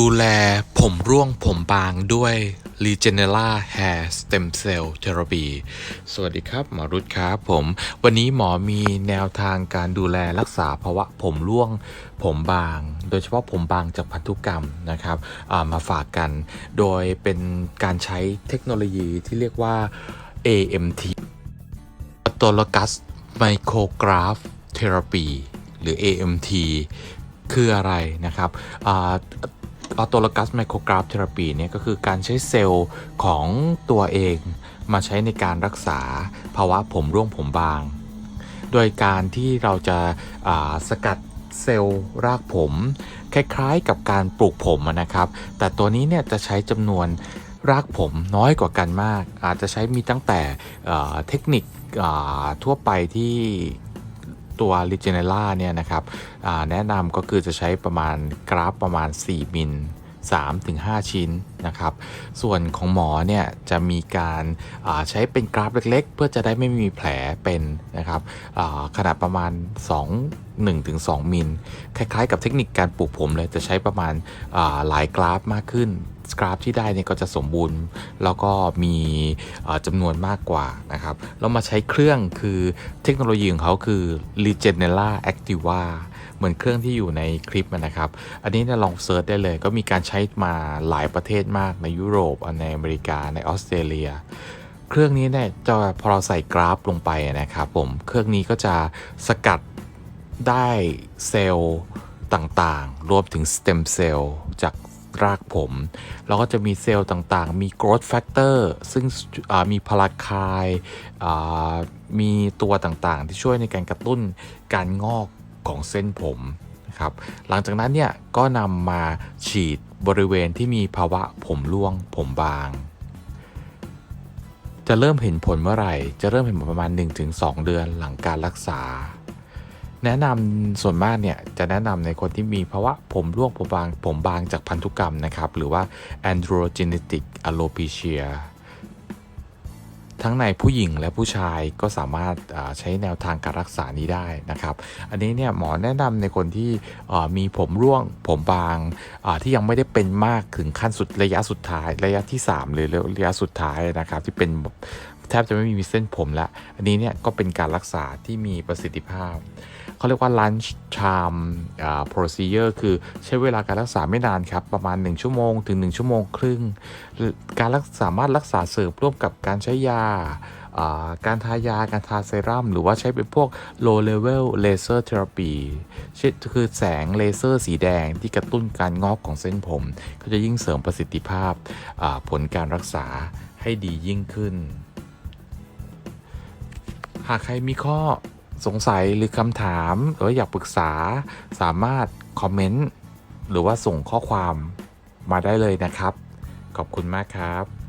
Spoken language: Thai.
ดูแลผมร่วงผมบางด้วย Regenera Hair Stem Cell Therapy สวัสดีครับหมอรุตครับผม วันนี้หมอมีแนวทางการดูแลรักษาภาวะผมร่วงผมบาง โดยเฉพาะผมบางจากพันธุกรรมนะครับามาฝากกัน โดยเป็นการใช้เทคโนโลยีที่เรียกว่า AMT Autologous Micrograph Therapy หรือ AMT คืออะไรนะครับ ออโตโลกัสไมโครกราฟเทอราปีเนี่ยก็คือการใช้เซลล์ของตัวเองมาใช้ในการรักษาภาวะผมร่วงผมบาง โดยการที่เราจะาสกัดเซลล์รากผม คล้ายๆกับการปลูกผมนะครับ แต่ตัวนี้เนี่ยจะใช้จำนวนรากผมน้อยกว่ากันมาก อาจจะใช้มีตั้งแต่เทคนิคทั่วไปที่ ตัว r e g e n e r a เนี่ยนะครับแนะนำก็คือจะใช้ประมาณกราฟประมาณ 4 มิล 3-5 ชิ้น นะครับ ส่วนของหมอเนี่ยจะมีการใช้เป็นกราฟเล็ก ๆ เพื่อจะได้ไม่มีแผลเป็นนะครับขนาดประมาณ 2 1-2 มิล คล้ายๆ กับเทคนิคการปลูกผมเลยจะใช้ประมาณหลายกราฟมากขึ้นกราฟที่ได้เนี่ยก็จะสมบูรณ์ แล้วก็มีจำนวนมากกว่านะครับแล้วมาใช้เครื่องคือเทคโนโลยีของเขาคือ Regenera Activa เหมือนเครื่องที่อยู่ในคลิปนะครับ อันนี้นลองเซิร์ชได้เลย ก็มีการใช้มาหลายประเทศมากในยุโรปในอเมริกาในออสเตรเลีย เครื่องนี้เนี่ยจะพอเราใส่กราฟลงไปนะครับผมเครื่องนี้ก็จะสกัดได้เซลล์ต่างๆ รวมถึงสเต็มเซลล์จากรากผม แล้วก็จะมีเซลล์ต่างๆ มี growth factor ซึ่งมีพลาคายมีตัวต่างๆ ที่ช่วยในการกระตุ้นการงอกของเส้นผมนะครับ หลังจากนั้นเนี่ยก็นำมาฉีด บริเวณที่มีภาวะผมร่วงผมบาง จะเริ่มเห็นผลเมื่อไหร่ จะเริ่มเห็นผลประมาณ 1-2 เดือนหลังการรักษา แนะนำส่วนมากเนี่ยจะแนะนำในคนที่มีภาวะผมร่วงผมบางผมบางจากพันธุกรรมนะครับ หรือว่า androgenetic alopecia ทั้งในผู้หญิงและผู้ชายก็สามารถใช้แนวทางการรักษานี้ได้นะครับ อันนี้เนี่ยหมอแนะนำในคนที่มีผมร่วงผมบางที่ยังไม่ได้เป็นมากถึงขั้นสุดระยะสุดท้าย ระยะที่ 3 หรือระยะสุดท้ายนะครับที่เป็น ทบจะไม่มีเส้นผมแล้วอันนี้เนี่ยก็เป็นการรักษาที่มีประสิทธิภาพเขาเรียกว่า lunch time procedure คือใช้เวลาการรักษาไม่นานครับ ประมาณ 1 ชั่วโมง ถึง 1 ชั่วโมงครึ่ง การรักสามารถรักษาเสริมร่วมกับการใช้ยาการทายา การทาเซรั่ม หรือว่าใช้เป็นพวก low level laser therapy คือแสงเลเซอร์สีแดงที่กระตุ้นการงอกของเส้นผม ก็จะยิ่งเสริมประสิทธิภาพผลการรักษาให้ดียิ่งขึ้น หากใครมีข้อสงสัยหรือคำถามหรืออยากปรึกษาสามารถคอมเมนต์หรือว่าส่งข้อความมาได้เลยนะครับ ขอบคุณมากครับ